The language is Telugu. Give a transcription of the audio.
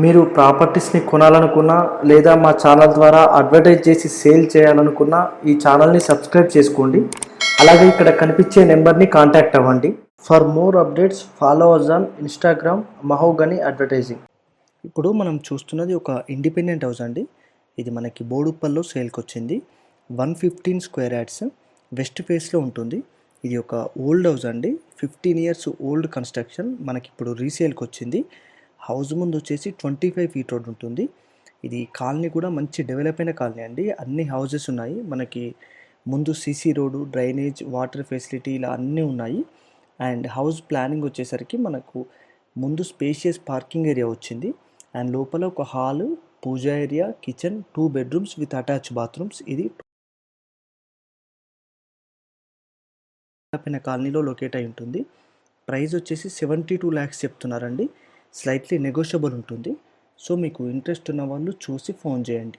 మీరు ప్రాపర్టీస్ని కొనాలనుకున్నా లేదా మా ఛానల్ ద్వారా అడ్వర్టైజ్ చేసి సేల్ చేయాలనుకున్నా ఈ ఛానల్ని సబ్స్క్రైబ్ చేసుకోండి. అలాగే ఇక్కడ కనిపించే నెంబర్ని కాంటాక్ట్ అవ్వండి. For more updates follow us on Instagram Mahogany advertising. ఇప్పుడు మనం చూస్తున్నది ఒక ఇండిపెండెంట్ హౌస్ అండి. ఇది మనకి బోడుప్పల్లో సేల్కి వచ్చింది one fifteen square yards west ఫేస్లో ఉంటుంది. ఇది ఒక ఓల్డ్ హౌస్ అండి. ఫిఫ్టీన్ ఇయర్స్ ఓల్డ్ కన్స్ట్రక్షన్ మనకి ఇప్పుడు రీసేల్కి వచ్చింది హౌస్ ముందు వచ్చేసి ట్వంటీ ఫైవ్ ఫీట్ రోడ్ ఉంటుంది. ఇది కాలనీ కూడా మంచి డెవలప్ అయిన కాలనీ అండి. అన్ని హౌసెస్ ఉన్నాయి. మనకి ముందు CC road drainage water facility ఇలా అన్నీ ఉన్నాయి. అండ్ హౌస్ ప్లానింగ్ వచ్చేసరికి మనకు ముందు స్పేషియస్ పార్కింగ్ ఏరియా వచ్చింది. అండ్ లోపల ఒక hall puja area kitchen two bedrooms with attach bathrooms. ఇది అయిన కాలనీలో లొకేట్ అయి ఉంటుంది. ప్రైస్ వచ్చేసి సెవెంటీ టూ ల్యాక్స్ చెప్తున్నారండి. స్లైట్లీ నెగోషియబుల్ ఉంటుంది. సో మీకు ఇంట్రెస్ట్ ఉన్న వాళ్ళు చూసి ఫోన్ చేయండి.